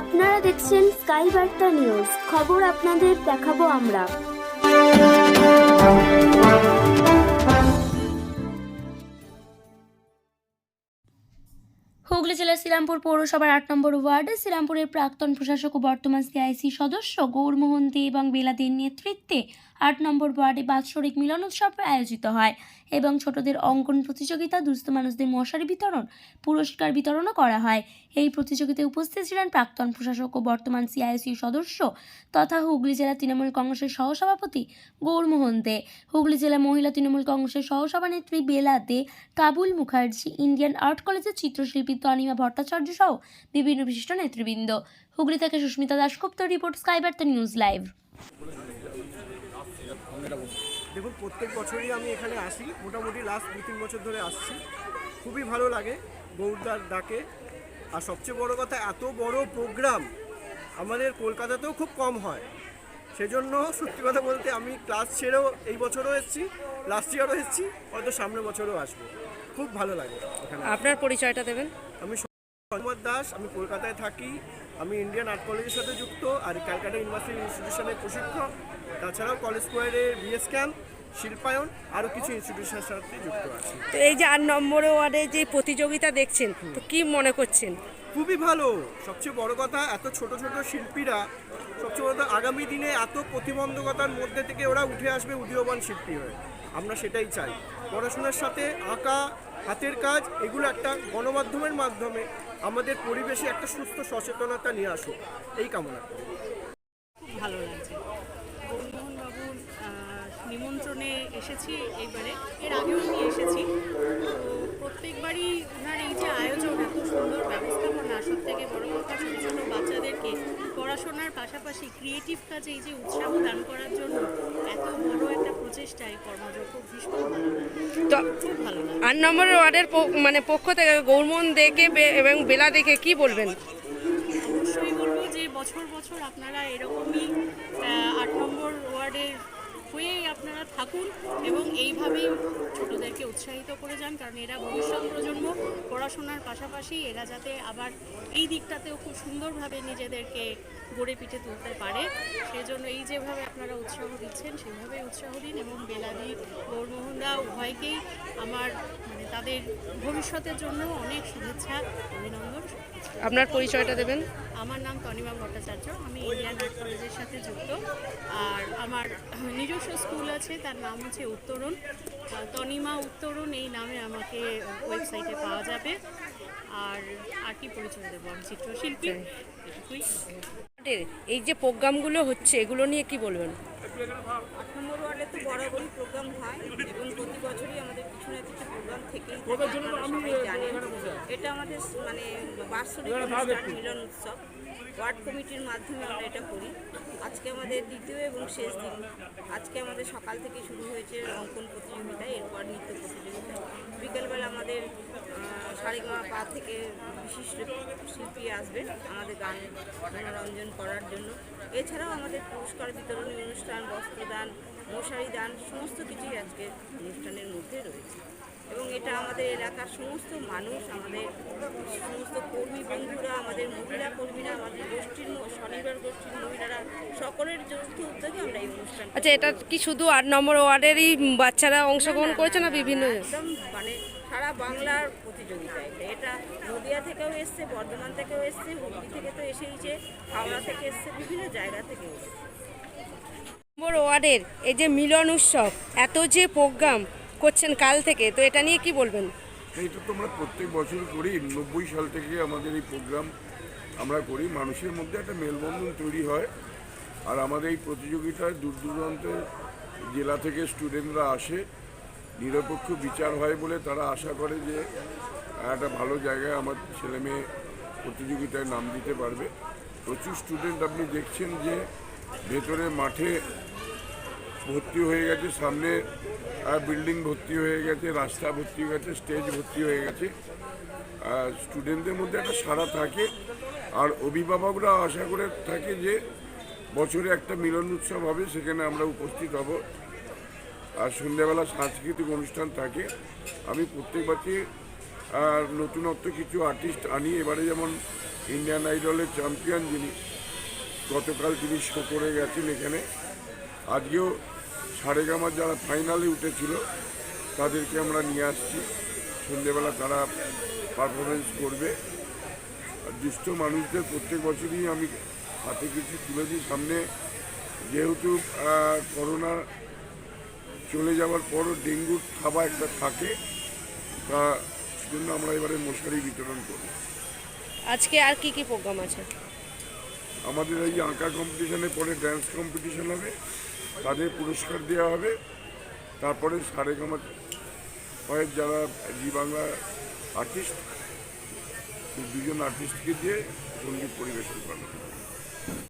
আপনারা দেখছেন sky Barta news. খবর আপনাদের দেখাবো আমরা। হুগলি জেলার শ্রীরামপুর পৌরসভার আট নম্বর ওয়ার্ডে শ্রীরামপুরের প্রাক্তন প্রশাসক ও বর্তমান সিআইসি সদস্য গৌরমোহন দে এবং বেলাদের নেতৃত্বে আট নম্বর ওয়ার্ডে বাৎসরিক মিলন উৎসব আয়োজিত হয় এবং ছোটদের অঙ্কন প্রতিযোগিতা, দুস্থ মানুষদের মশারি বিতরণ, পুরস্কার বিতরণও করা হয়। এই প্রতিযোগিতায় উপস্থিত ছিলেন প্রাক্তন প্রশাসক ও বর্তমান সিআইসি সদস্য তথা হুগলি জেলা তৃণমূল কংগ্রেসের সহসভাপতি গৌরমোহন দে। হুগলি জেলা মহিলা তৃণমূল কংগ্রেসের সহসভানেত্রী বেলা দে, কাবুল মুখার্জি, ইন্ডিয়ান আর্ট কলেজের চিত্রশিল্পী তনিমা ভট্টাচার্য সহ বিভিন্ন বিশিষ্ট নেতৃবৃন্দ। হুগলি থেকে Susmita Dasgupta, report Sky Barta News Live. দেখুন প্রত্যেক বছরই আমি এখানে আসি। মোটামুটি লাস্ট দু তিন বছর ধরে আসছি। খুবই ভালো লাগে গৌরদার ডাকে। আর সবচেয়ে বড় কথা এত বড় প্রোগ্রাম আমাদের কলকাতাতেও খুব কম হয়। সেজন্য সত্যি কথা বলতে আমি ক্লাস ছেড়েও এই বছরও এসেছি লাস্ট ইয়ারও এসেছি হয়তো সামনের বছরও আসব। খুব ভালো লাগে আপনার পরিচয়টা দেবেন? আমি সৈমদ দাস আমি কলকাতায় থাকি। আমি ইন্ডিয়ান আর্ট কলেজের সাথে যুক্ত আর ক্যালকাটা ইউনিভার্সিটি ইনস্টিটিউশনের প্রশিক্ষক। তাছাড়াও কলেজ স্কোয়ারে বিএস ক্যাম্প শিল্পায়ন আরও কিছু ইনস্টিটিউশনের সাথে যুক্ত আছি। তো এই যে আট নম্বর ওয়ার্ডে যে প্রতিযোগিতা দেখছেন তো কী মনে করছেন? খুবই ভালো। সবচেয়ে বড় কথা এত ছোট ছোট শিল্পীরা সবচেয়ে বড় আগামী দিনে এত প্রতিবন্ধকতার মধ্যে থেকে ওরা উঠে আসবে উদীয়মান শিল্পী হয়ে। আমরা সেটাই চাই। পড়াশোনার সাথে আঁকা, হাতের কাজ, এগুলো একটা গণমাধ্যমের মাধ্যমে আমাদের পরিবেশে একটা সুস্থ সচেতনতা নিয়ে আসুক। এই কামনা খুব ভালো লাগছে। নিমন্ত্রণে এসেছি এইবারে। এর আগেও আমি এসেছি। প্রত্যেকবারই ওনার এই যে আয়োজন, এত সুন্দর ব্যবস্থাপনা, সব থেকে বড় কথা পড়াশোনার পাশাপাশি ক্রিয়েটিভ কাজে এই যে উৎসাহ দান করার জন্য এত বড় একটা প্রচেষ্টা এই ভীষণ ভালো তো খুব ভালো আট নম্বর ওয়ার্ডের মানে পক্ষ থেকে গৌরমন দেখে এবং বেলা দেখে কি বলবেন? অবশ্যই বলব যে বছর বছর আপনারা এরকমই থাকুন এবং এইভাবেই ছোটোদেরকে উৎসাহিত করে যান কারণ এরা ভবিষ্যৎ প্রজন্ম পড়াশোনার পাশাপাশি এরা যাতে আবার এই দিকটাতেও খুব সুন্দরভাবে নিজেদেরকে গড়ে পিঠে তুলতে পারে। সেই জন্য এই যেভাবে আপনারা উৎসাহ দিচ্ছেন সেভাবে উৎসাহ দিন এবং বেলাদি গৌরমোহনদা উভয়কেই আমার মানে তাদের ভবিষ্যতের জন্য অনেক শুভেচ্ছা অভিনন্দন। আপনার পরিচয়টা দেবেন? আমার নাম তনিমা ভট্টাচার্য আমি ইন্ডিয়ান আর্ট কলেজের সাথে যুক্ত। আর আমার নিজস্ব স্কুল আছে তার নাম হচ্ছে উত্তরণ। তনিমা উত্তরণ এই নামে আমাকে ওয়েবসাইটে পাওয়া যাবে। আর আর কি পরিচয় দেবো আমি? চিত্রশিল্পী এই যে প্রোগ্রামগুলো হচ্ছে এগুলো নিয়ে কি বলবেন? আট নম্বর ওয়ার্ডে তো বরাবরই প্রোগ্রাম হয় এবং প্রতি বছরই আমাদের কিছু না কিছু প্রোগ্রাম থেকেই থাকে আপনারা সবাই জানেন। এটা আমাদের মানে বার্ষিক মিলন উৎসব। ওয়ার্ড কমিটির মাধ্যমে আমরা এটা করি। আজকে আমাদের দ্বিতীয় এবং শেষ দিন। আজকে আমাদের সকাল থেকে শুরু হয়েছে অঙ্কন প্রতিযোগিতা, এরপর নৃত্য প্রতিযোগিতা। বিকেলবেলা আমাদের সারেগামা পা থেকে বিশিষ্ট শিল্পী আসবেন আমাদের গান, মনোরঞ্জন করার জন্য। এছাড়াও আমাদের পুরস্কার বিতরণী অনুষ্ঠান, বস্ত্রদান, মশারি দান, সমস্ত কিছুই আজকে অনুষ্ঠানের মধ্যে রয়েছে। এবং এটা আমাদের এলাকার সমস্ত মানুষ আমাদের সমস্ত কর্মী বন্ধুরা আমাদের মহিলা কর্মীরা আমাদের গোষ্ঠীর স্বনির্ভর গোষ্ঠীর মহিলারা সকলের যৌথ উদ্যোগে আমরা এই অনুষ্ঠান আচ্ছা এটা কি শুধু আট নম্বর ওয়ার্ডেরই বাচ্চারা অংশগ্রহণ করেছে না বিভিন্ন? একদম মানে সারা বাংলার প্রতিযোগিতা এটা এটা নদিয়া থেকেও এসছে বর্ধমান থেকেও এসছে হুগলি থেকে তো এসেইছে হাওড়া থেকে এসছে বিভিন্ন জায়গা থেকে এসছে। নম্বর ওয়ার্ডের এই যে মিলন উৎসব এত যে প্রোগ্রাম করছেন কাল থেকে, তো এটা নিয়ে কি বলবেন? এইটা তো আমরা প্রত্যেক বছর করি। নব্বই সাল থেকে আমাদের এই প্রোগ্রাম আমরা করি। মানুষের মধ্যে একটা মেলবন্ধন তৈরি হয়। আর আমাদের এই প্রতিযোগিতায় দূর দূরান্তের জেলা থেকে স্টুডেন্টরা আসে। নিরপেক্ষ বিচার হয় বলে তারা আশা করে যে, একটা ভালো জায়গায় আমার ছেলে মেয়ে প্রতিযোগিতায় নাম দিতে পারবে। প্রচুর স্টুডেন্ট আপনি দেখছেন যে ভেতরে মাঠে ভর্তি হয়ে গেছে। সামনে বিল্ডিং ভর্তি হয়ে গেছে, রাস্তা ভর্তি হয়ে গেছে স্টেজ ভর্তি হয়ে গেছে। স্টুডেন্টদের মধ্যে একটা সাড়া থাকে। আর অভিভাবকরা আশা করে থাকে যে বছরে একটা মিলন উৎসব হবে, সেখানে আমরা উপস্থিত হব। আর সন্ধ্যাবেলা সাংস্কৃতিক অনুষ্ঠান থাকে। আমি প্রত্যেক বছর আর নতুনত্ব কিছু আর্টিস্ট আনি। এবারে যেমন ইন্ডিয়ান আইডলের চ্যাম্পিয়ন যিনি গতকাল তিনি শো করে গেছেন এখানে। আজকেও সারেগামার যারা ফাইনালে উঠেছিল তাদেরকে আমরা নিয়ে আসছি। সন্ধেবেলা তারা পারফরমেন্স করবে। আর দুস্থ মানুষদের প্রত্যেক বছরই আমি হাতে কিছু তুলে দিই সামনে। যেহেতু করোনা চলে যাওয়ার পরও ডেঙ্গুর থাবা একটা থাকে তা জন্য আমরা এবারে মশারি বিতরণ করি আজকে আর কি কি প্রোগ্রাম আছে? আমাদের এই আঁকা কম্পিটিশনের পরে ড্যান্স কম্পিটিশন হবে। তাদের পুরস্কার দেওয়া হবে। তারপরে সারেগামা কয়েক যারা জি বাংলা আর্টিস্ট দুজন আর্টিস্টকে দিয়ে সংগীত পরিবেশন করা হবে।